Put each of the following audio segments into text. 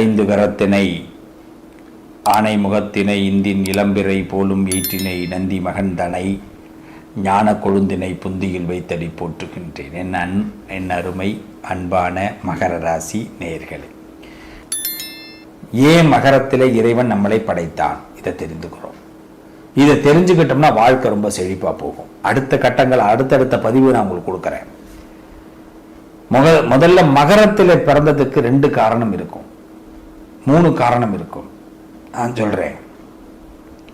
ஐந்து கரத்தினை ஆனை முகத்தினை இந்தின் இளம்பிறை போலும் ஈற்றினை நந்தி மகந்தனை ஞான கொழுந்தினை புந்தியில் வைத்தடி போற்றுகின்றேன். என் அன் என் அருமை அன்பான மகர ராசி நேர்களே ஏன் மகரத்திலே இறைவன் நம்மளை படைத்தான்? இதை தெரிந்துக்கிறோம். இதை தெரிஞ்சுக்கிட்டோம்னா வாழ்க்கை ரொம்ப செழிப்பாக போகும். அடுத்த கட்டங்கள் அடுத்தடுத்த பதிவு நான் உங்களுக்கு கொடுக்குறேன். முக முதல்ல மகரத்தில் பிறந்ததுக்கு ரெண்டு காரணம் இருக்கும். மூணு காரணம் இருக்கும். நான் சொல்றேன்.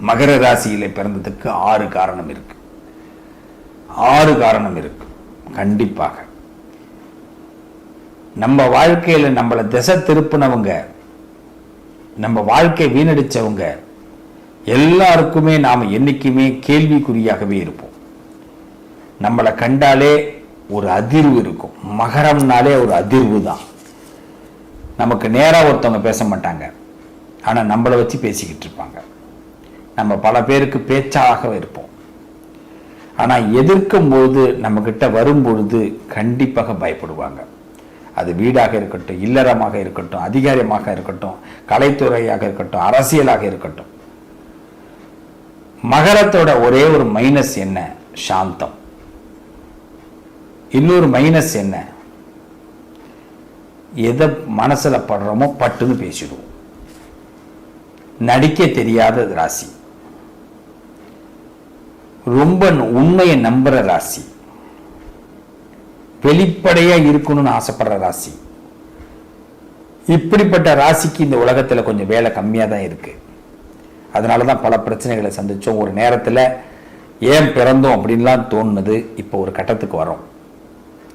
மகர ராசியில பிறந்ததுக்கு ஆறு காரணம் இருக்கு. ஆறு காரணம் இருக்கு. கண்டிப்பாக. நம்ம வாழ்க்கையில நம்மளை திசை திருப்பினவங்க நம்ம வாழ்க்கை வீணடிச்சவங்க எல்லாருக்குமே நாம் என்னைக்குமே கேள்விக்குறியாகவே இருப்போம். நம்மளை கண்டாலே ஒரு அதிர்வு இருக்கும். மகரம்னாலே ஒரு அதிர்வு தான் நமக்கு நேராக ஒருத்தவங்க பேச மாட்டாங்க. ஆனால் நம்மளை வச்சு பேசிக்கிட்டு இருப்பாங்க. நம்ம பல பேருக்கு பேச்சாக இருப்போம். ஆனால் எதிர்க்கும் போது நம்மக்கிட்ட வரும்பொழுது கண்டிப்பாக பயப்படுவாங்க. அது வீடாக இருக்கட்டும் இல்லறமாக இருக்கட்டும் அதிகாரமாக இருக்கட்டும் கலைத்துறையாக இருக்கட்டும் அரசியலாக இருக்கட்டும். மகரத்தோட ஒரே ஒரு மைனஸ் என்ன? சாந்தம். இன்னொரு மைனஸ் என்ன? எதை மனசில் படுறோமோ பட்டுன்னு பேசிடுவோம். நடிக்க தெரியாத ராசி. ரொம்ப உண்மையை நம்புகிற ராசி. வெளிப்படையாக இருக்கணும்னு ஆசைப்படுற ராசி. இப்படிப்பட்ட ராசிக்கு இந்த உலகத்துல கொஞ்சம் வேலை கம்மியாக தான் இருக்கு. அதனால தான் பல பிரச்சனைகளை சந்தித்தோம் ஒரு நேரத்தில் ஏன் பிறந்தோம் அப்படின்லாம் தோணுனது இப்போ ஒரு கட்டத்துக்கு வரோம்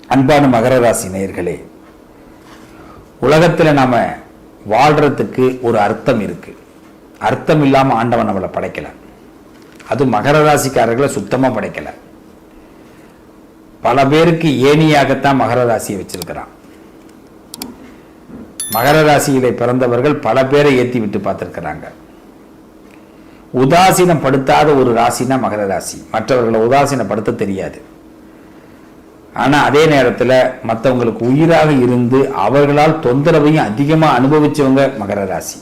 அன்பான மகர ராசி நேயர்களே உலகத்தில் நாம வாழ்றதுக்கு ஒரு அர்த்தம் இருக்கு. அர்த்தம் இல்லாமல் ஆண்டவன் நம்மளை படைக்கல. அது மகர ராசிக்காரர்களை சுத்தமாக படைக்கல. பல பேருக்கு ஏணியாகத்தான் மகர ராசியை வச்சிருக்கிறான். மகர ராசியிலே பிறந்தவர்கள் பல பேரை ஏற்றி விட்டு பார்த்துருக்கிறாங்க. உதாசீனப்படுத்தாத ஒரு ராசினா மகர ராசி. மற்றவர்களை உதாசீனப்படுத்த தெரியாது. ஆனா அதே நேரத்தில் மற்றவங்களுக்கு உயிராக இருந்து அவர்களால் தொந்தரவையும் அதிகமா அனுபவிச்சவங்க மகர ராசி.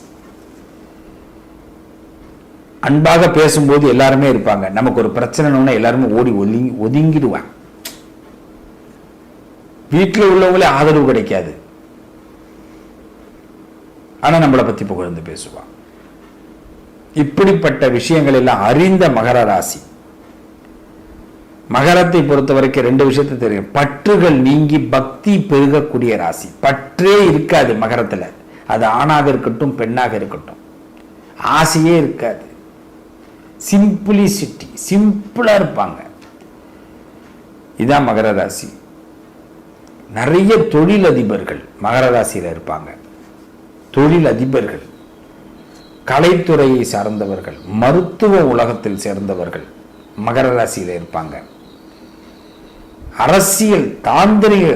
அன்பாக பேசும்போது எல்லாருமே இருப்பாங்க. நமக்கு ஒரு பிரச்சனைன்னு எல்லாருமே ஓடி ஒதுங்கி ஒதுங்கிடுவாங்க. வீட்டில் உள்ளவங்களே ஆதரவு கிடைக்காது. ஆனா நம்மளை பத்தி புகழ்ந்து பேசுவான். இப்படிப்பட்ட விஷயங்கள் எல்லாம் அறிந்த மகர ராசி. மகரத்தை பொறுத்த வரைக்கும் ரெண்டு விஷயத்தை தெரியும். பற்றுகள் நீங்கி பக்தி பெருகக்கூடிய ராசி. பற்றே இருக்காது மகரத்துல. அது ஆணாக இருக்கட்டும் பெண்ணாக இருக்கட்டும். ஆசையே இருக்காது. சிம்பிளிசிட்டி சிம்பிளா இருப்பாங்க. இதான் மகர ராசி. நிறைய தொழிலதிபர்கள் மகர ராசியில இருப்பாங்க. தொழில் அதிபர்கள் கலைத்துறையை சார்ந்தவர்கள் மருத்துவ உலகத்தில் சேர்ந்தவர்கள் மகர ராசியில் இருப்பாங்க. அரசியல் தாந்திரிக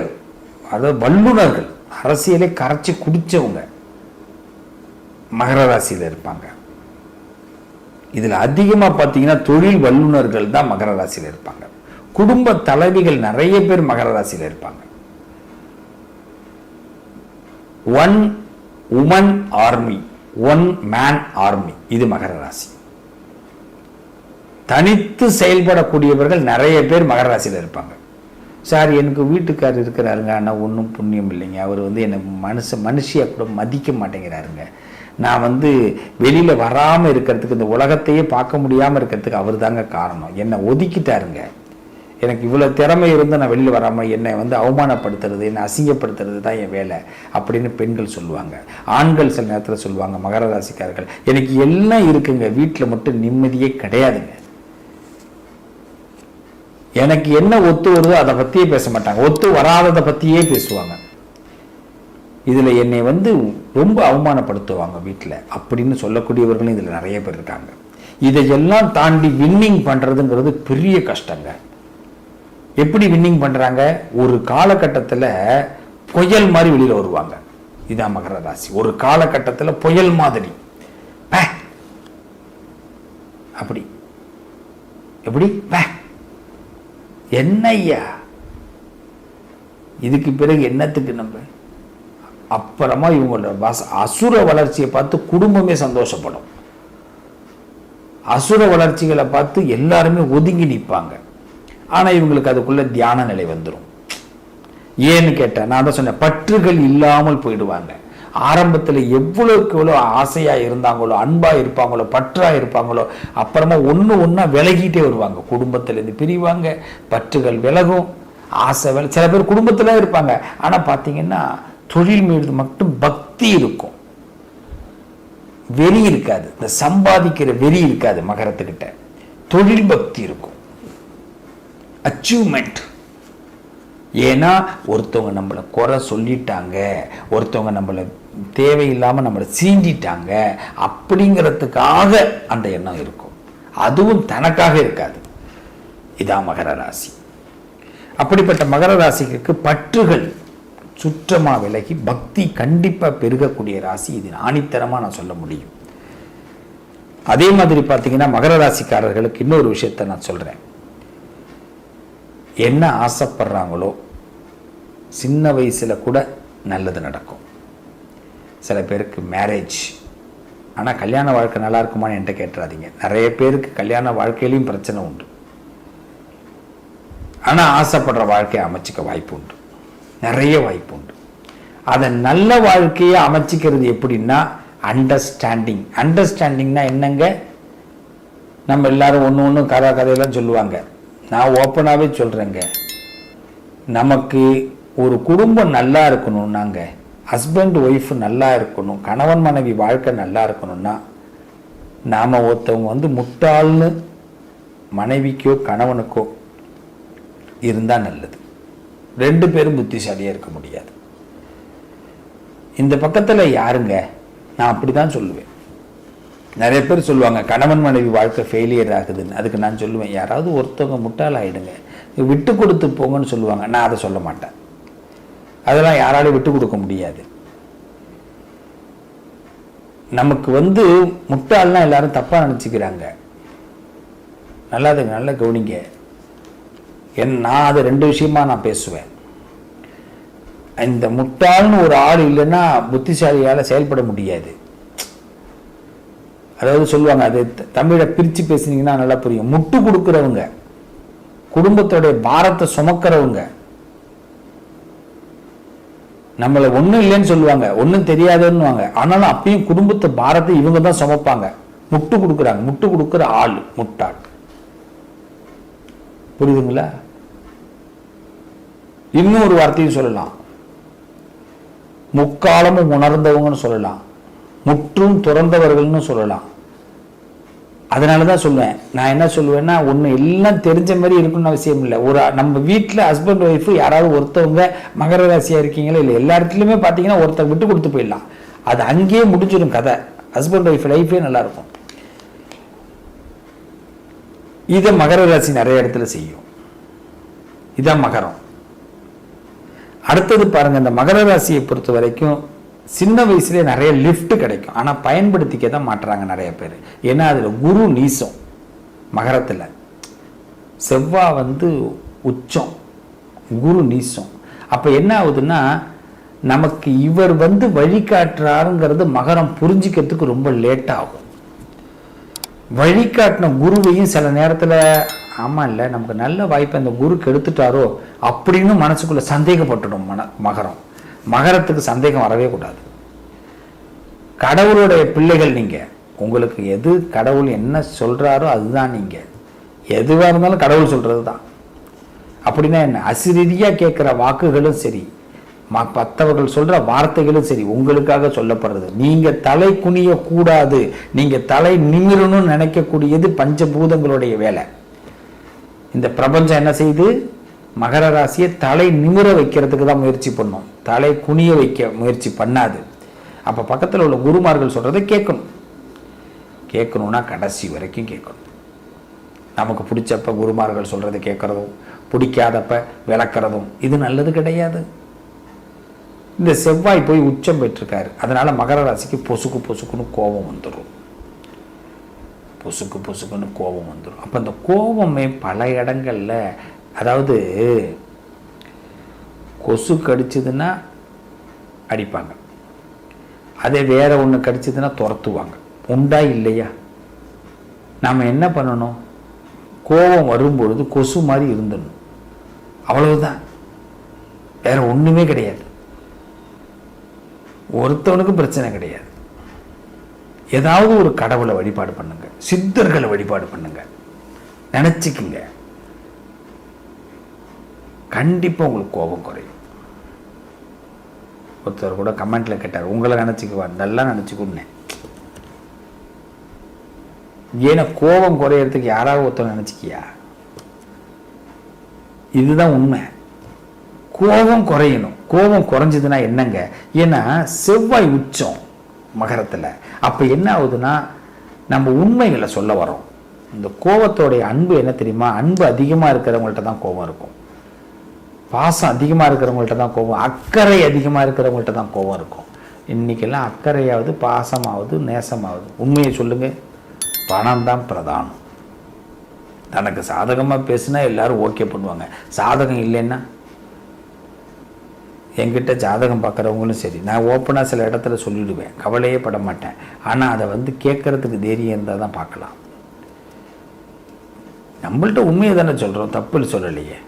அதாவது வல்லுநர்கள் அரசியலை கரைச்சி குடிச்சவங்க மகர ராசியில் இருப்பாங்க. இதில் அதிகமாக பார்த்தீங்கன்னா தொழில் வல்லுநர்கள் தான் மகர ராசியில் இருப்பாங்க. குடும்ப தலைவிகள் நிறைய பேர் மகர ராசியில் இருப்பாங்க. One woman army one man army இது மகர ராசி தனித்து செயல்படக்கூடியவர்கள் நிறைய பேர் மகர ராசியில் இருப்பாங்க. சார் எனக்கு வீட்டுக்காரர் இருக்கிறாருங்க. ஆனால் ஒன்றும் புண்ணியம் இல்லைங்க. அவர் வந்து என்னை மனுஷ மனுஷியாக கூட மதிக்க மாட்டேங்கிறாருங்க. நான் வந்து வெளியில் வராமல் இருக்கிறதுக்கு இந்த உலகத்தையே பார்க்க முடியாமல் இருக்கிறதுக்கு அவர் தாங்க காரணம். என்னை ஒதுக்கிட்டாருங்க. எனக்கு இவ்வளோ திறமை இருந்து நான் வெளியில் வராமல் என்னை வந்து அவமானப்படுத்துறது என்னை அசிங்கப்படுத்துறது தான் என் வேலை அப்படின்னு பெண்கள் சொல்லுவாங்க. ஆண்கள் சில நேரத்தில் சொல்லுவாங்க மகர ராசிக்காரர்கள். எனக்கு எல்லாம் இருக்குங்க. வீட்டில் மட்டும் நிம்மதியே கிடையாதுங்க. எனக்கு என்ன ஒத்து வருதோ அதை பற்றியே பேச மாட்டாங்க. ஒத்து வராததை பற்றியே பேசுவாங்க. இதில் என்னை வந்து ரொம்ப அவமானப்படுத்துவாங்க வீட்டில் அப்படின்னு சொல்லக்கூடியவர்களும் இதில் நிறைய பேர் இருக்காங்க. இதையெல்லாம் தாண்டி வின்னிங் பண்ணுறதுங்கிறது பெரிய கஷ்டங்க. எப்படி வின்னிங் பண்ணுறாங்க ஒரு காலகட்டத்தில் புயல் மாதிரி வெளியில் வருவாங்க. இதான் மகர ராசி. ஒரு காலகட்டத்தில் புயல் மாதிரி. அப்படி. எப்படி? பே! என்னையா இதுக்கு பிறகு என்னத்துக்கு நம்ம? அப்புறமா இவங்களோட வச அசுர வளர்ச்சியை பார்த்து குடும்பமே சந்தோஷப்படும். அசுர வளர்ச்சிகளை பார்த்து எல்லாருமே ஒதுங்கி நிற்பாங்க ஆனால் இவங்களுக்கு அதுக்குள்ள தியான நிலை வந்துடும் ஏன்னு கேட்டேன் நான் தான் சொன்னேன் பற்றுகள் இல்லாமல் போயிடுவாங்க. ஆரம்பத்தில் எவ்வளோக்கு எவ்வளோ ஆசையாக இருந்தாங்களோ அன்பாக இருப்பாங்களோ பற்றாக இருப்பாங்களோ அப்புறமா ஒன்று ஒன்றா விலகிட்டே வருவாங்க. குடும்பத்திலேருந்து பிரிவாங்க பற்றுகள் விலகும் ஆசை வில சில பேர் குடும்பத்தில் இருப்பாங்க. ஆனால் பார்த்தீங்கன்னா தொழில் மீது மட்டும் பக்தி இருக்கும். வெறி இருக்காது. இந்த சம்பாதிக்கிற வெறி இருக்காது மகரத்துக்கிட்ட. தொழில் பக்தி இருக்கும். அச்சீவ்மெண்ட் ஏன்னா ஒருத்தவங்க நம்மளை குறை சொல்லிட்டாங்க ஒருத்தவங்க நம்மளை தேவையில்லாமல் நம்மளை சீண்டிட்டாங்க அப்படிங்கிறதுக்காக அந்த எண்ணம் இருக்கும். அதுவும் தனக்காக இருக்காது. இதான் மகர ராசி. அப்படிப்பட்ட மகர ராசிக்கு பற்றுகள் சுற்றமாக விலகி பக்தி கண்டிப்பாக பெருகக்கூடிய ராசி. இது ஆணித்தரமாக நான் சொல்ல முடியும். அதே மாதிரி பார்த்தீங்கன்னா மகர ராசிக்காரர்களுக்கு இன்னொரு விஷயத்தை நான் சொல்கிறேன் என்ன ஆசைப்படுறாங்களோ சின்ன வயசில் கூட நல்லது நடக்கும். சில பேருக்கு மேரேஜ் ஆனால் கல்யாண வாழ்க்கை நல்லா இருக்குமான்னு என்கிட்ட கேட்டுறாதீங்க. நிறைய பேருக்கு கல்யாண வாழ்க்கையிலையும் பிரச்சனை உண்டு. ஆனால் ஆசைப்படுற வாழ்க்கையை அமைச்சிக்க வாய்ப்பு உண்டு. நிறைய வாய்ப்பு உண்டு. அதை நல்ல வாழ்க்கையை அமைச்சிக்கிறது எப்படின்னா அண்டர்ஸ்டாண்டிங் அண்டர்ஸ்டாண்டிங்னா என்னங்க? நம்ம எல்லாரும் ஒன்று ஒன்று கதை கதையெல்லாம் சொல்லுவாங்க. நான் ஓப்பனாகவே சொல்கிறேங்க நமக்கு ஒரு குடும்பம் நல்லா இருக்கணும்னாங்க. ஹஸ்பண்ட் ஒய்ஃப் நல்லா இருக்கணும். கணவன் மனைவி வாழ்க்கை நல்லா இருக்கணும்னா நாம் ஒருத்தவங்க வந்து முட்டாள்னு மனைவிக்கோ கணவனுக்கோ இருந்தால் நல்லது. ரெண்டு பேரும் புத்திசாலியாக இருக்க முடியாது. இந்த பக்கத்தில் யாருங்க? நான் அப்படி தான் சொல்லுவேன். நிறைய பேர் சொல்லுவாங்க கணவன் மனைவி வாழ்க்கை ஃபெயிலியர் ஆகுதுன்னு. அதுக்கு நான் சொல்லுவேன் யாராவது ஒருத்தவங்க முட்டாள் ஆகிடுங்க விட்டு கொடுத்து போங்கன்னு சொல்லுவாங்க. நான் அதை சொல்ல மாட்டேன். அதெல்லாம் யாராலையும் விட்டு கொடுக்க முடியாது. நமக்கு வந்து முட்டாள்னா எல்லாரும் தப்பாக நினச்சிக்கிறாங்க. நல்லா அது நல்லா கவனிங்க. என் நான் அது ரெண்டு விஷயமா நான் பேசுவேன். இந்த முட்டாள்னு ஒரு ஆள் இல்லைன்னா புத்திசாலியால் செயல்பட முடியாது. அதாவது சொல்லுவாங்க அது த- தமிழை பிரித்து பேசுனீங்கன்னா நல்லா புரியும். முட்டு கொடுக்குறவங்க குடும்பத்தோடைய பாரத்தை சுமக்கிறவங்க நம்மளை ஒன்றும் இல்லைன்னு சொல்லுவாங்க ஒன்றும் தெரியாதுன்னுவாங்க. ஆனாலும் அப்பயும் குடும்பத்து பாரத்தை இவங்க தான் சுமப்பாங்க. முட்டு கொடுக்குறாங்க முட்டு கொடுக்குற ஆள் முட்டாள். புரியுதுங்களா? இன்னும் ஒரு வார்த்தையும் சொல்லலாம். முக்காலமும் உணர்ந்தவங்கன்னு சொல்லலாம். முற்றும் துறந்தவர்கள்னு சொல்லலாம். அதனால தான் சொல்லுவேன் நான் என்ன சொல்லுவேன்னா ஒன்று எல்லாம் தெரிஞ்ச மாதிரி இருக்கணும்னு அவசியம் இல்லை. ஒரு நம்ம வீட்டில் ஹஸ்பண்ட் ஒய்ஃபு யாராவது ஒருத்தவங்க மகர ராசியாக இருக்கீங்களா இல்லை எல்லா இடத்துலையுமே பார்த்தீங்கன்னா ஒருத்தர் விட்டு கொடுத்து போயிடலாம். அது அங்கேயே முடிஞ்சிடும் கதை. ஹஸ்பண்ட் ஒய்ஃப் லைஃபே நல்லாயிருக்கும். இதை மகர ராசி நிறைய இடத்துல செய்யும். இதான் மகரம். அடுத்தது பாருங்கள் இந்த மகர ராசியை பொறுத்த வரைக்கும் சின்ன வயசுலேயே நிறைய லிஃப்ட் கிடைக்கும். ஆனால் பயன்படுத்திக்க தான் மாட்டுறாங்க நிறைய பேர். ஏன்னா அதில் குரு நீசம் மகரத்தில். செவ்வாய் வந்து உச்சம் குரு நீசம். அப்போ என்ன ஆகுதுன்னா நமக்கு இவர் வந்து வழிகாட்டுறாருங்கிறது மகரம் புரிஞ்சிக்கிறதுக்கு ரொம்ப லேட் ஆகும். வழிகாட்டின குருவையும் சில நேரத்தில் ஆமாம் இல்லை நமக்கு நல்ல வாய்ப்பை அந்த குருக்கு எடுத்துட்டாரோ அப்படின்னு மனசுக்குள்ளே சந்தேகப்பட்டுடும் மன மகரம். மகரத்துக்கு சந்தேகம் வரவே கூடாது. கடவுளுடைய பிள்ளைகள் நீங்கள் உங்களுக்கு எது கடவுள் என்ன சொல்கிறாரோ அதுதான் நீங்கள் எதுவாக இருந்தாலும் கடவுள் சொல்கிறது தான் அப்படின்னா என்ன? அசிரீதியாக கேட்குற வாக்குகளும் சரி ம மற்றவர்கள் சொல்கிற வார்த்தைகளும் சரி உங்களுக்காக சொல்லப்படுறது. நீங்கள் தலை குனியக்கூடாது நீங்கள் தலை நிமிரணும்னு நினைக்கக்கூடியது பஞ்சபூதங்களுடைய வேலை. இந்த பிரபஞ்சம் என்ன செய்யுது? மகர ராசியை தலை நிமிர வைக்கிறதுக்கு தான் முயற்சி பண்ணும். தலை குனிய வைக்க முயற்சி பண்ணாது. அப்போ பக்கத்தில் உள்ள குருமார்கள் சொல்கிறத கேட்கணும். கேட்கணுன்னா கடைசி வரைக்கும் கேட்கணும். நமக்கு பிடிச்சப்ப குருமார்கள் சொல்கிறத கேட்குறதும் பிடிக்காதப்ப விளக்குறதும் இது நல்லது கிடையாது. இந்த செவ்வாய் போய் உச்சம் பெற்றிருக்காரு. அதனால் மகர ராசிக்கு பொசுக்கு பொசுக்குன்னு கோபம் வந்துடும் பொசுக்கு பொசுக்குன்னு கோபம் வந்துடும் அப்போ அந்த கோபமே பல இடங்களில் அதாவது கொசு கடிச்சதுன்னா அடிப்பாங்க. அதே வேற ஒன்று கடிச்சதுன்னா துரத்துவாங்க. உண்டா இல்லையா? நாம் என்ன பண்ணணும்? கோபம் வரும்பொழுது கொசு மாதிரி இருந்துடணும். அவ்வளவுதான். வேற ஒண்ணுமே கிடையாது. ஒருத்தவனுக்கும் பிரச்சனை கிடையாது. ஏதாவது ஒரு கடவுளை வழிபாடு பண்ணுங்க. சித்தர்களை வழிபாடு பண்ணுங்க. நினைச்சுக்குங்க. கண்டிப்பா உங்களுக்கு கோபம் குறையும். ஒருத்தர் கூட கமெண்ட்டில் கேட்டார். உங்களை நினச்சிக்குவார். நல்லா நினைச்சுக்குன்னேன் ஏன்னா கோபம் குறையிறதுக்கு யாராவது ஒருத்தர் நினச்சிக்கியா? இதுதான் உண்மை. கோபம் குறையணும். கோபம் குறைஞ்சதுன்னா என்னங்க? ஏன்னா செவ்வாய் உச்சம் மகரத்தில். அப்போ என்ன ஆகுதுன்னா நம்ம உண்மைகளை சொல்ல வரோம் இந்த கோபத்தோடைய அன்பு என்ன தெரியுமா? அன்பு அதிகமாக இருக்கிறவங்கள்ட்ட தான் கோபம் இருக்கும். பாசம் அதிகமாக இருக்கிறவங்கள்ட்ட தான் கோபம் அக்கறை அதிகமாக இருக்கிறவங்கள்ட்ட தான் கோபம் இருக்கும். இன்றைக்கெல்லாம் அக்கறையாவது பாசமாவது நேசமாவது. உண்மையை சொல்லுங்கள் பணம் தான் பிரதானம். தனக்கு சாதகமாக பேசுனா எல்லாரும் ஓகே பண்ணுவாங்க. சாதகம் இல்லைன்னா என்கிட்ட ஜாதகம் பார்க்குறவங்களும் சரி. நான் ஓப்பனாக சில இடத்துல சொல்லிவிடுவேன் கவலையே பட மாட்டேன். ஆனால் அதை வந்து கேட்குறதுக்கு தைரியம் இருந்தால் தான் பார்க்கலாம். நம்மள்கிட்ட உண்மையை தானே சொல்கிறோம் தப்புன்னு சொல்லலையே.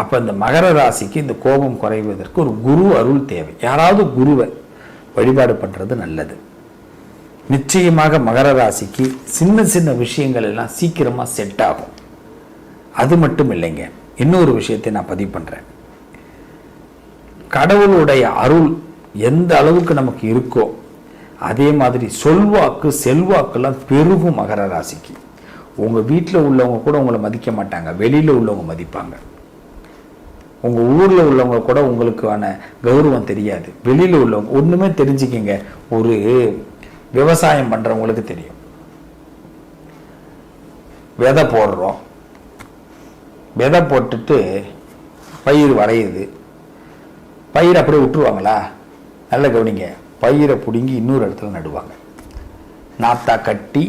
அப்போ இந்த மகர ராசிக்கு இந்த கோபம் குறைவதற்கு ஒரு குரு அருள் தேவை. யாராவது குருவை வழிபாடு பண்ணுறது நல்லது. நிச்சயமாக மகர ராசிக்கு சின்ன சின்ன விஷயங்கள் எல்லாம் சீக்கிரமாக செட் ஆகும். அது மட்டும் இல்லைங்க. இன்னொரு விஷயத்தை நான் பதிவு பண்ணுறேன் கடவுளுடைய அருள் எந்த அளவுக்கு நமக்கு இருக்கோ அதே மாதிரி சொல்வாக்கு செல்வாக்கெல்லாம் பெருகும் மகர ராசிக்கு. உங்கள் வீட்டில் உள்ளவங்க கூட உங்களை மதிக்க மாட்டாங்க. வெளியில் உள்ளவங்க மதிப்பாங்க. உங்கள் ஊரில் உள்ளவங்க கூட உங்களுக்கான கௌரவம் தெரியாது. வெளியில் உள்ளவங்க ஒன்றுமே தெரிஞ்சுக்கிங்க. ஒரு விவசாயம் பண்ணுறவங்களுக்கு தெரியும். விதை போடுறோம். விதை போட்டுட்டு பயிர் வரையுது. பயிர் அப்படியே விட்டுருவாங்களா? நல்ல கவனிங்க. பயிரை பிடுங்கி இன்னொரு இடத்துல நடுவாங்க. நாத்தா கட்டி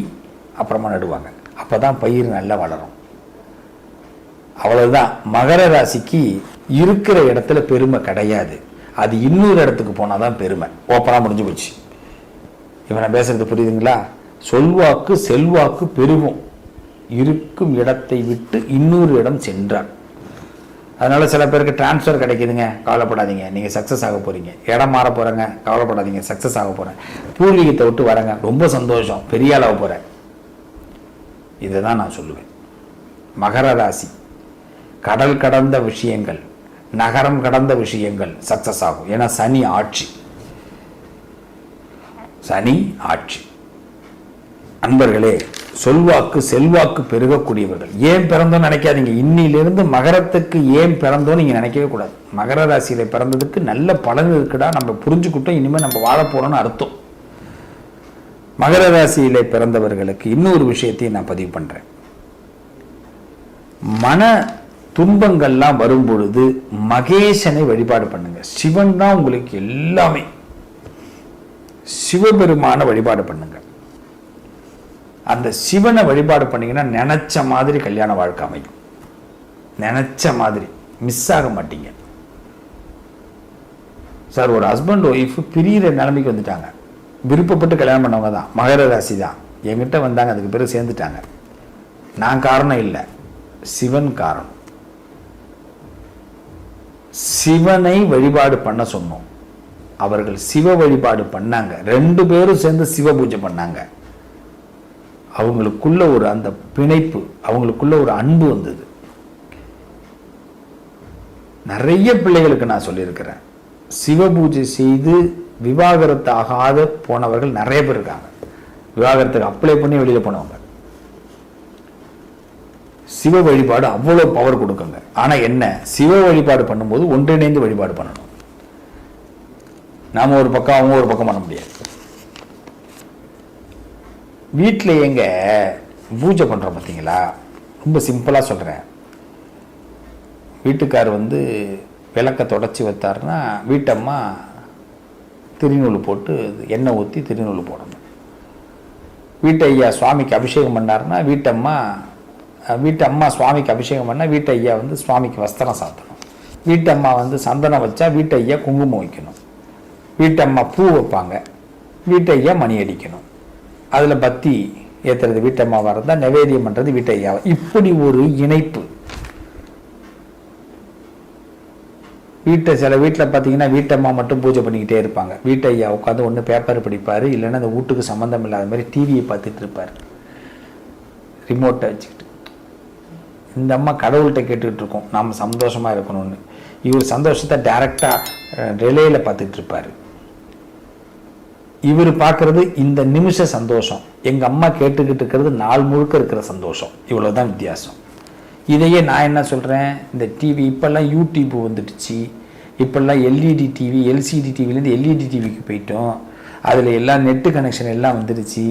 அப்புறமா நடுவாங்க. அப்போ தான் பயிர் நல்லா வளரும். அவ்வளவுதான். மகர ராசிக்கு இருக்கிற இடத்துல பெருமை கிடையாது. அது இன்னொரு இடத்துக்கு போனால் தான் பெருமை ஓப்பனாக முடிஞ்சு போச்சு. இப்போ நான் பேசுகிறது புரியுதுங்களா? சொல்வாக்கு செல்வாக்கு பெருகும். இருக்கும் இடத்தை விட்டு இன்னொரு இடம் சென்றார் அதனால் சில பேருக்கு டிரான்ஸ்ஃபர் கிடைக்குதுங்க. கவலைப்படாதீங்க. நீங்கள் சக்ஸஸ் ஆக போகிறீங்க இடம் மாற போகிறேங்க கவலைப்படாதீங்க. சக்ஸஸ் ஆக போகிறேன் பூர்வீகத்தை விட்டு வரேங்க. ரொம்ப சந்தோஷம். பெரிய அளவு போகிறேன் இதை தான் நான் சொல்லுவேன். மகர ராசி. கடல் கடந்த விஷயங்கள். நகரம் கடந்த விஷயங்கள் சக்ஸஸ் ஆகும். ஏன்னா சனி ஆட்சி. சனி ஆட்சி. அன்பர்களே சொல்வாக்கு செல்வாக்கு பெருகக்கூடியவர்கள். ஏன் பிறந்தோம் நினைக்காதீங்க. இன்னிலிருந்து மகரத்துக்கு ஏன் பிறந்தோம் நீங்க நினைக்கவே கூடாது. மகர ராசியில பிறந்ததுக்கு நல்ல பலன் இருக்குடா. நம்ம புரிஞ்சுக்கிட்டோம் இனிமே நம்ம வாழ போறோம்னு அர்த்தம். மகர ராசியில பிறந்தவர்களுக்கு இன்னொரு விஷயத்தையும் நான் பதிவு பண்றேன். மன துன்பங்கள்லாம் வரும் பொழுது மகேசனை வழிபாடு பண்ணுங்க. சிவன் தான் உங்களுக்கு எல்லாமே. சிவபெருமான வழிபாடு பண்ணுங்க. அந்த சிவனை வழிபாடு பண்ணீங்கன்னா நினைச்ச மாதிரி கல்யாண வாழ்க்கை அமையும். நினைச்ச மாதிரி. மிஸ் ஆக மாட்டீங்க. சார் ஒரு ஹஸ்பண்ட் ஒய்ஃப் பிரியிற நிலைமைக்கு வந்துட்டாங்க. விருப்பப்பட்டு கல்யாணம் பண்ணவங்க தான். மகர ராசி தான். என்கிட்ட வந்தாங்க அதுக்கு பிறகு சேர்ந்துட்டாங்க. நான் காரணம் இல்லை. சிவன் காரணம். சிவனை வழிபாடு பண்ண சொன்னோம். அவர்கள் சிவ வழிபாடு பண்ணாங்க. ரெண்டு பேரும் சேர்ந்து சிவ பூஜை பண்ணாங்க. அவங்களுக்குள்ள ஒரு அந்த பிணைப்பு அவங்களுக்குள்ள ஒரு அன்பு வந்தது. நிறைய பிள்ளைகளுக்கு நான் சொல்லியிருக்கிறேன். சிவ பூஜை செய்து விவாகரத்து ஆகாத போனவர்கள் நிறைய பேர் இருக்காங்க. விவாகரத்துக்கு அப்ளை பண்ணி வெளியில் போனவங்க. சிவ வழிபாடு அவ்வளோ பவர் கொடுக்குங்க. ஆனால் என்ன? சிவ வழிபாடு பண்ணும்போது ஒன்றிணைந்து வழிபாடு பண்ணணும். நாம் ஒரு பக்கம் அவங்க ஒரு பக்கம் பண்ண முடியாது. வீட்டில் எங்க பூஜை பண்ணுறோம் பார்த்தீங்களா ரொம்ப சிம்பிளாக சொல்கிறேன் வீட்டுக்கார் வந்து விளக்க தொடச்சி வைத்தாருன்னா வீட்டம்மா திருநூல் போட்டு எண்ணெய் ஊற்றி திருநூல் போடணும். வீட்டை ஐயா சுவாமிக்கு அபிஷேகம் பண்ணாருன்னா வீட்டம்மா வீட்டு அம்மா சுவாமிக்கு அபிஷேகம் பண்ணால் வீட்டு ஐயா வந்து சுவாமிக்கு வஸ்திரம் சாத்தணும். வீட்டு அம்மா வந்து சந்தனம் வச்சா வீட்டு ஐயா குங்குமம் வைக்கணும். வீட்டம்மா பூ வைப்பாங்க. வீட்டையா மணி அடிக்கணும். அதில் பத்தி ஏற்றுறது வீட்டம்மாவாக இருந்தால் நைவேத்தியம் பண்ணுறது வீட்டையா இப்படி ஒரு இணைப்பு. வீட்டை சில வீட்டில் பார்த்தீங்கன்னா வீட்டம்மா மட்டும் பூஜை பண்ணிக்கிட்டே இருப்பாங்க. வீட்டையா உட்காந்து ஒன்று பேப்பர் படிப்பார் இல்லைன்னா அந்த வீட்டுக்கு சம்மந்தம் இல்லாத மாதிரி டிவியை பார்த்துட்டு இருப்பார். ரிமோட்டை வச்சுக்கிட்டு. இந்த அம்மா கடவுள்கிட்ட கேட்டுக்கிட்டு இருக்கோம் நாம் சந்தோஷமாக இருக்கணும்னு. இவர் சந்தோஷத்தை டைரெக்டாக ரிலேயில் பார்த்துட்டு இருப்பார் இவர் பார்க்குறது இந்த நிமிஷ சந்தோஷம். எங்கள் அம்மா கேட்டுக்கிட்டு இருக்கிறது நாள் முழுக்க இருக்கிற சந்தோஷம். இவ்வளோ தான் வித்தியாசம். இதையே நான் என்ன சொல்கிறேன் இந்த டிவி இப்போல்லாம் யூடியூப் வந்துடுச்சு. இப்போல்லாம் எல்இடி டிவி எல்சிடி டிவிலேருந்து எல்இடி டிவிக்கு போயிட்டோம். அதில் எல்லாம் நெட்டு கனெக்ஷன் எல்லாம் வந்துடுச்சு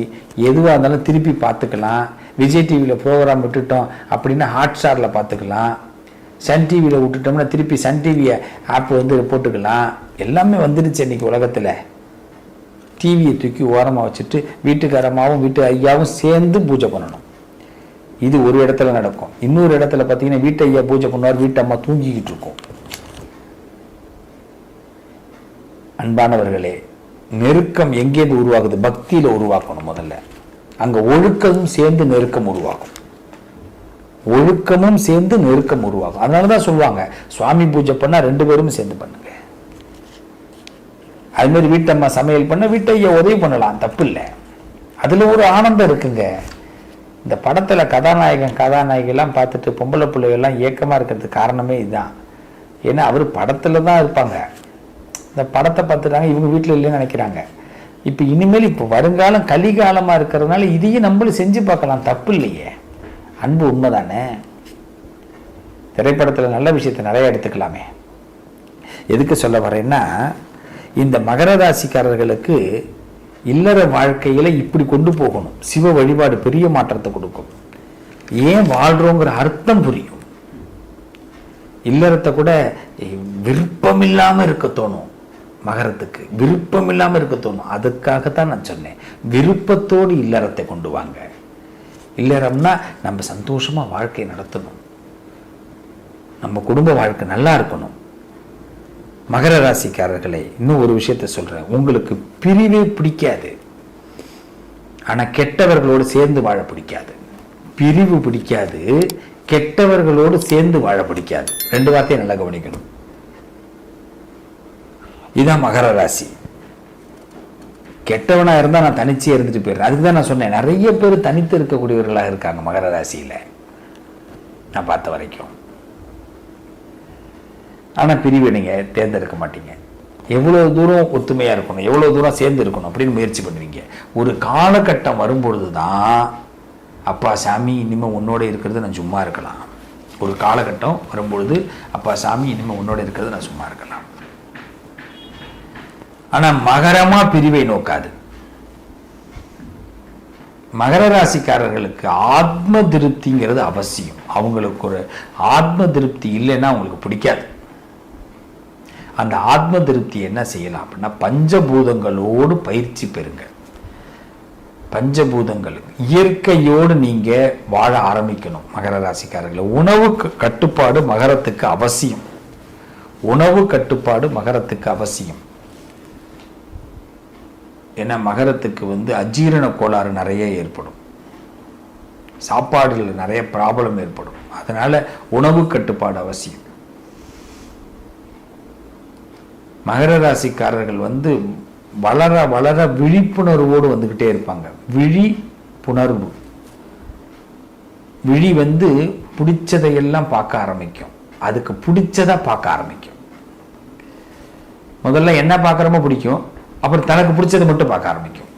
எதுவாக இருந்தாலும் திருப்பி பார்த்துக்கலாம். விஜய் டிவியில் ப்ரோக்ராம் விட்டுட்டோம் அப்படின்னா ஹாட்ஸ்டாரில் பார்த்துக்கலாம். சன் டிவியில் விட்டுட்டோம்னா திருப்பி சன் டிவியை ஆப் வந்து போட்டுக்கலாம். எல்லாமே வந்துடுச்சு இன்னைக்கு உலகத்தில். டிவியை தூக்கி ஓரமாக வச்சுட்டு வீட்டுக்காரமாகவும் வீட்டு ஐயாவும் சேர்ந்து பூஜை பண்ணணும். இது ஒரு இடத்துல நடக்கும். இன்னொரு இடத்துல பார்த்தீங்கன்னா வீட்டு ஐயா பூஜை பண்ணுவார் வீட்டு அம்மா தூங்கிக்கிட்டு இருக்கும். அன்பானவர்களே நெருக்கம் எங்கேருந்து உருவாகுது? பக்தியில் உருவாக்கணும் முதல்ல. அங்க ஒழுக்கமும் சேர்ந்து நெருக்கம் உருவாகும். ஒழுக்கமும் சேர்ந்து நெருக்கம் உருவாகும். அதனால தான் சொல்லுவாங்க சுவாமி பூஜை பண்ணா ரெண்டு பேரும் சேர்ந்து பண்ணுங்க. அது மாதிரி வீட்டம்மா சமையல் பண்ண வீட்டைய உதவி பண்ணலாம் தப்பு இல்லை. அதுல ஒரு ஆனந்தம் இருக்குங்க. இந்த படத்துல கதாநாயகன் கதாநாயகி எல்லாம் பார்த்துட்டு பொம்பளை பிள்ளைகள்லாம் ஏக்கமாக இருக்கிறதுக்கு காரணமே இதுதான். ஏன்னா அவர் படத்தில் தான் இருப்பாங்க. இந்த படத்தை பார்த்துட்டாங்க இவங்க வீட்டில் இல்லைன்னு நினைக்கிறாங்க. இப்போ இனிமேல் இப்போ வருங்காலம் கலிகாலமாக இருக்கிறதுனால இதையும் நம்மளும் செஞ்சு பார்க்கலாம். தப்பு இல்லையே. அன்பு உண்மைதானே? திரைப்படத்தில் நல்ல விஷயத்தை நிறைய எடுத்துக்கலாமே. எதுக்கு சொல்ல வரேன்னா இந்த மகர ராசிக்காரர்களுக்கு இல்லற வாழ்க்கையில இப்படி கொண்டு போகணும். சிவ வழிபாடு பெரிய மாற்றத்தை கொடுக்கும். ஏன் வாழ்கிறோங்கிற அர்த்தம் புரியும். இல்லறத்தை கூட விருப்பம் இல்லாமல் இருக்க தோணும். மகரத்துக்கு. விருப்பம் இல்லாமல் இருக்க தோணும். அதுக்காகத்தான் நான் சொன்னேன். விருப்பத்தோடு இல்லறத்தை கொண்டு வாங்க. இல்லறம்னா நம்ம சந்தோஷமா வாழ்க்கை நடத்தணும். நம்ம குடும்ப வாழ்க்கை நல்லா இருக்கணும். மகர ராசிக்காரர்களே இன்னும் ஒரு விஷயத்த சொல்றேன். உங்களுக்கு பிரிவே பிடிக்காது. ஆனா கெட்டவர்களோடு சேர்ந்து வாழ பிடிக்காது. பிரிவு பிடிக்காது. கெட்டவர்களோடு சேர்ந்து வாழ பிடிக்காது. ரெண்டு வார்த்தையை நல்லா கவனிக்கணும். இதுதான் மகர ராசி. கெட்டவனாக இருந்தால் நான் தனிச்சே இருந்துட்டு போயிடுறேன். அதுக்கு தான் நான் சொன்னேன் நிறைய பேர் தனித்து இருக்கக்கூடியவர்களாக இருக்காங்க மகர ராசியில். நான் பார்த்த வரைக்கும். ஆனால் பிரிவு நீங்கள் தேர்ந்தெடுக்க மாட்டீங்க. எவ்வளோ தூரம் ஒத்துமையா இருக்கணும் எவ்வளோ தூரம் சேர்ந்து இருக்கணும் அப்படின்னு முயற்சி பண்ணுவீங்க. ஒரு காலகட்டம் வரும்பொழுது தான் அப்பா சாமி இனிமே உன்னோட இருக்கிறது நான் சும்மா இருக்கலாம். ஒரு காலகட்டம் வரும்பொழுது அப்பா சாமி இனிமேல் உன்னோட இருக்கிறது நான் சும்மா இருக்கலாம். ஆனால் மகரமாக பிரிவை நோக்காது. மகர ராசிக்காரர்களுக்கு ஆத்ம திருப்திங்கிறது அவசியம். அவங்களுக்கு ஒரு ஆத்ம திருப்தி இல்லைன்னா அவங்களுக்கு பிடிக்காது. அந்த ஆத்ம திருப்தி என்ன செய்யலாம் அப்படின்னா பஞ்சபூதங்களோடு பயிற்சி பெறுங்க. பஞ்சபூதங்கள் இயற்கையோடு நீங்க வாழ ஆரம்பிக்கணும் மகர ராசிக்காரர்களை. உணவு க- கட்டுப்பாடு மகரத்துக்கு அவசியம். உணவு கட்டுப்பாடு மகரத்துக்கு அவசியம். ஏன்னா மகரத்துக்கு வந்து அஜீரண கோளாறு நிறைய ஏற்படும். சாப்பாடுகளில் நிறைய ப்ராப்ளம் ஏற்படும். அதனால உணவு கட்டுப்பாடு அவசியம். மகர ராசிக்காரர்கள் வந்து வளர வளர விழிப்புணர்வோடு வந்துக்கிட்டே இருப்பாங்க. விழிப்புணர்வு விழி வந்து பிடிச்சதையெல்லாம் பார்க்க ஆரம்பிக்கும். அதுக்கு பிடிச்சதை பார்க்க ஆரம்பிக்கும். முதல்ல என்ன பார்க்குறோமோ பிடிக்கும். அப்புறம் தனக்கு பிடிச்சதை மட்டும் பார்க்க ஆரம்பிக்கும்.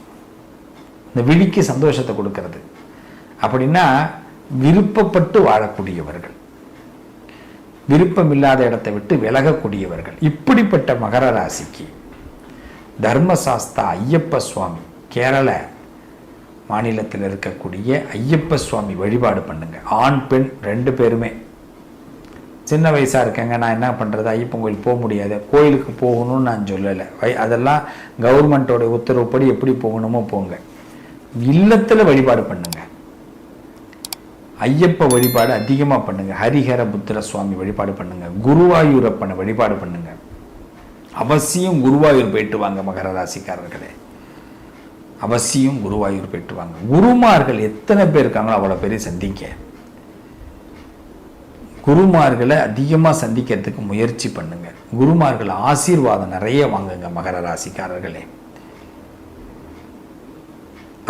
இந்த விழிக்கு சந்தோஷத்தை கொடுக்கறது. அப்படின்னா விருப்பப்பட்டு வாழக்கூடியவர்கள். விருப்பம் இல்லாத இடத்தை விட்டு விலகக்கூடியவர்கள். இப்படிப்பட்ட மகர ராசிக்கு தர்மசாஸ்தா ஐயப்ப சுவாமி கேரள மாநிலத்தில் இருக்கக்கூடிய ஐயப்ப சுவாமி வழிபாடு பண்ணுங்க. ஆண் பெண் ரெண்டு பேருமே. சின்ன வயசா இருக்கேங்க நான் என்ன பண்ணுறது ஐயப்பன் கோயில் போக முடியாது. கோயிலுக்கு போகணும்னு நான் சொல்லலை. வை- அதெல்லாம் கவர்மெண்ட்டோட உத்தரவுப்படி எப்படி போகணுமோ போங்க. இல்லத்தில் வழிபாடு பண்ணுங்க. ஐயப்ப வழிபாடு அதிகமாக பண்ணுங்க. ஹரிஹர புத்திர சுவாமி வழிபாடு பண்ணுங்க. குருவாயூரப்பனை வழிபாடு பண்ணுங்க. அவசியம் குருவாயூர் போயிட்டு வாங்க மகர ராசிக்காரர்களே. அவசியம் குருவாயூர் போயிட்டு வாங்க. குருமார்கள் எத்தனை பேர் இருக்காங்களோ அவ்வளோ பேரை சந்திக்க குருமார்களை அதிகமாக சந்திக்கிறதுக்கு முயற்சி பண்ணுங்க. குருமார்கள் ஆசீர்வாதம் நிறைய வாங்குங்க மகர ராசிக்காரர்களே.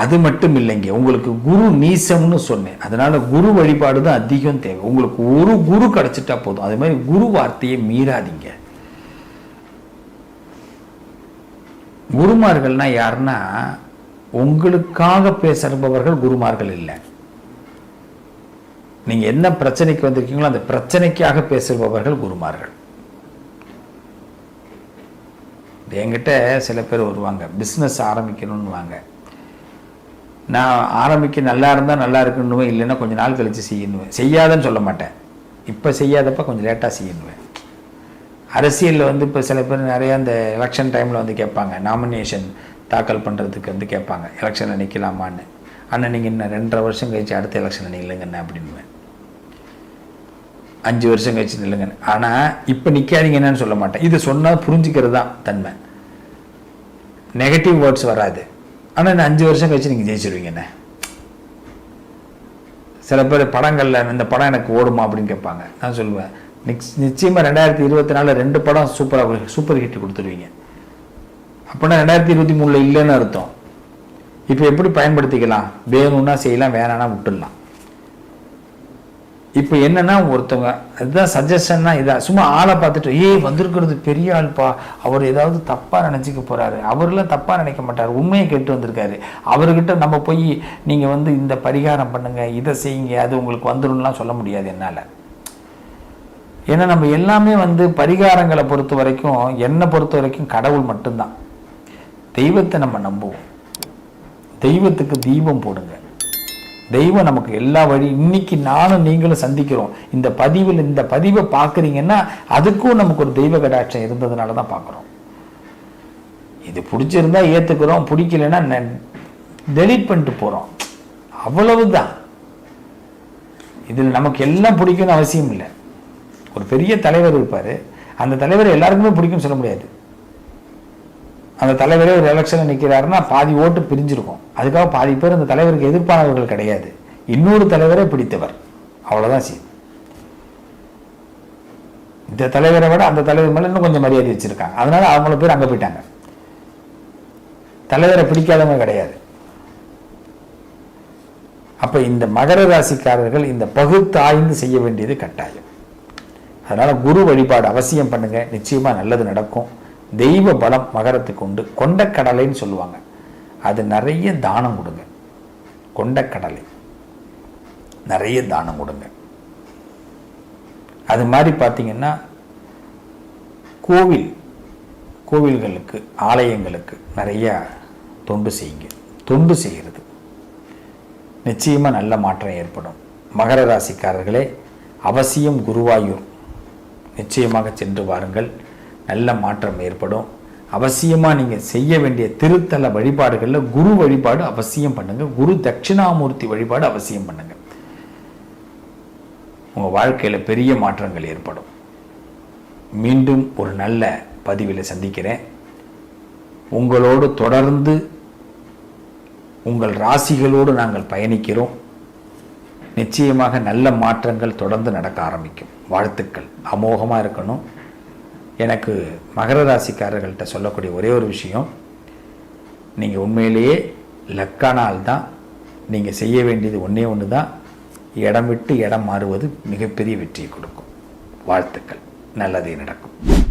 அது மட்டும் இல்லைங்க உங்களுக்கு குரு நீசம்னு சொன்னேன். அதனால குரு வழிபாடு தான் அதிகம் தேவை. உங்களுக்கு ஒரு குரு கிடைச்சிட்டா போதும். அதே மாதிரி குரு வார்த்தையை மீறாதீங்க. குருமார்கள்னா யாருன்னா உங்களுக்காக பேசுபவர்கள் குருமார்கள் இல்லை. நீங்கள் என்ன பிரச்சனைக்கு வந்திருக்கீங்களோ அந்த பிரச்சனைக்காக பேசுபவர்கள் குருமார்கள். என்கிட்ட சில பேர் வருவாங்க. பிஸ்னஸ் ஆரம்பிக்கணும்னு வாங்க. நான் ஆரம்பிக்க நல்லா இருந்தால் நல்லா இருக்குன்னுவேன் இல்லைன்னா கொஞ்சம் நாள் கழித்து செய்யணுவேன் செய்யாதன்னு சொல்ல மாட்டேன். இப்போ செய்யாதப்ப கொஞ்சம் லேட்டாக செய்யணுவேன் அரசியலில் வந்து இப்போ சில பேர் நிறைய இந்த எலெக்ஷன் டைமில் வந்து கேட்பாங்க. நாமினேஷன் தாக்கல் பண்ணுறதுக்கு வந்து கேட்பாங்க. எலெக்ஷனில் நிற்கலாமான்னு ஆனால் நீங்கள் இன்னும் ரெண்டரை வருஷம் கழிச்சு அடுத்த எலெக்ஷனில் நில்லுங்கண்ணே அப்படின்னுவேன். அஞ்சு வருஷம் கழிச்சு நில்லுங்கன்னு ஆனால் இப்போ நிற்காதீங்க என்னன்னு சொல்ல மாட்டேன். இது சொன்னால் புரிஞ்சுக்கிறது தான் தன்மை. நெகட்டிவ் வேர்ட்ஸ் வராது. ஆனால் இந்த அஞ்சு வருஷம் கழிச்சு நீங்கள் ஜெயிச்சிருவீங்கண்ணே சில பேர் படங்களில் இந்த படம் எனக்கு ஓடுமா அப்படின்னு கேட்பாங்க. நான் சொல்லுவேன் நிச் நிச்சயமாக ரெண்டாயிரத்தி இருபத்தி நாலில் ரெண்டு படம் சூப்பராக சூப்பர் ஹிட் கொடுத்துருவீங்க. அப்படின்னா ரெண்டாயிரத்தி இருபத்தி மூணில் இல்லைன்னு அர்த்தம். இப்போ எப்படி பயன்படுத்திக்கலாம்? வேணும்னா செய்யலாம் வேணான்னா விட்டுடலாம். இப்போ என்னன்னா ஒருத்தவங்க அதுதான் சஜஷன்னா இதான் சும்மா ஆளை பார்த்துட்டு ஏய் வந்திருக்கிறது பெரிய ஆள்ப்பா. அவர் ஏதாவது தப்பாக நினச்சிக்க போகிறாரு அவரெல்லாம் தப்பாக நினைக்க மாட்டார். உண்மையை கேட்டு வந்திருக்காரு. அவர்கிட்ட நம்ம போய் நீங்கள் வந்து இந்த பரிகாரம் பண்ணுங்கள் இதை செய்யுங்க அது உங்களுக்கு வந்துடும்லாம் சொல்ல முடியாது என்னால். ஏன்னா நம்ம எல்லாமே வந்து பரிகாரங்களை பொறுத்த வரைக்கும் என்னை பொறுத்த வரைக்கும் கடவுள் மட்டும்தான். தெய்வத்தை நம்ம நம்புவோம். தெய்வத்துக்கு தீபம் போடுங்க. தெய்வம் நமக்கு எல்லா வழி இன்னைக்கு நானும் நீங்களும் சந்திக்கிறோம். இந்த பதிவில் இந்த பதிவை பார்க்குறீங்கன்னா அதுக்கும் நமக்கு ஒரு தெய்வ கடாட்சம் இருந்ததுனால தான் பார்க்குறோம். இது பிடிச்சிருந்தா ஏற்றுக்கிறோம் பிடிக்கலன்னா டெலீட் பண்ணிட்டு போகிறோம் அவ்வளவுதான். இதில் நமக்கு எல்லாம் பிடிக்கும்னு அவசியம் இல்லை. ஒரு பெரிய தலைவர் இருப்பார். அந்த தலைவர் எல்லாருக்குமே பிடிக்கும்னு சொல்ல முடியாது. அந்த தலைவரே ஒரு எலெக்ஷனில் நிற்கிறாருன்னா பாதி ஓட்டு பிரிஞ்சிருக்கும். அதுக்காக பாதி பேர் அந்த தலைவருக்கு எதிர்ப்பானவர்கள் கிடையாது. இன்னொரு தலைவரை பிடித்தவர். அவ்வளோதான் செய்யும் இந்த தலைவரை விட அந்த தலைவர் மேலே இன்னும் கொஞ்சம் மரியாதை வச்சிருக்காங்க. அதனால அவங்கள பேர் அங்கே போயிட்டாங்க. தலைவரை பிடிக்காதவங்க கிடையாது. அப்ப இந்த மகர ராசிக்காரர்கள் இந்த பகுத்தாய்ந்து செய்ய வேண்டியது கட்டாயம். அதனால குரு வழிபாடு அவசியம் பண்ணுங்க. நிச்சயமா நல்லது நடக்கும். தெய்வ பலம் மகரத்துக்கு உண்டு. கொண்டக்கடலைன்னு சொல்லுவாங்க. அது நிறைய தானம் கொடுங்க. கொண்டக்கடலை. நிறைய தானம் கொடுங்க. அது மாதிரி பார்த்தீங்கன்னா கோவில் கோவில்களுக்கு ஆலயங்களுக்கு நிறைய தொண்டு செய்யுங்க. தொண்டு செய்கிறது. நிச்சயமாக நல்ல மாற்றம் ஏற்படும். மகர ராசிக்காரர்களே அவசியம் குருவாயூர். நிச்சயமாக சென்று வாருங்கள். நல்ல மாற்றம் ஏற்படும். அவசியமாக நீங்கள் செய்ய வேண்டிய திருத்தல வழிபாடுகளில் குரு வழிபாடு அவசியம் பண்ணுங்கள் குரு தட்சிணாமூர்த்தி வழிபாடு அவசியம் பண்ணுங்கள் உங்கள் வாழ்க்கையில் பெரிய மாற்றங்கள் ஏற்படும். மீண்டும் ஒரு நல்ல பதிவில் சந்திக்கிறேன். உங்களோடு தொடர்ந்து உங்கள் ராசிகளோடு நாங்கள் பயணிக்கிறோம். நிச்சயமாக நல்ல மாற்றங்கள் தொடர்ந்து நடக்க ஆரம்பிக்கும். வாழ்த்துக்கள். அமோகமாக இருக்கணும். எனக்கு மகர ராசிக்காரர்கள்ட்ட சொல்லக்கூடிய ஒரே ஒரு விஷயம் நீங்கள் உண்மையிலேயே லக்கானால் தான் நீங்கள் செய்ய வேண்டியது ஒன்றே ஒன்று தான் இடம் விட்டு இடம் மாறுவது மிகப்பெரிய வெற்றியை கொடுக்கும். வாழ்த்துக்கள். நல்லதே நடக்கும்.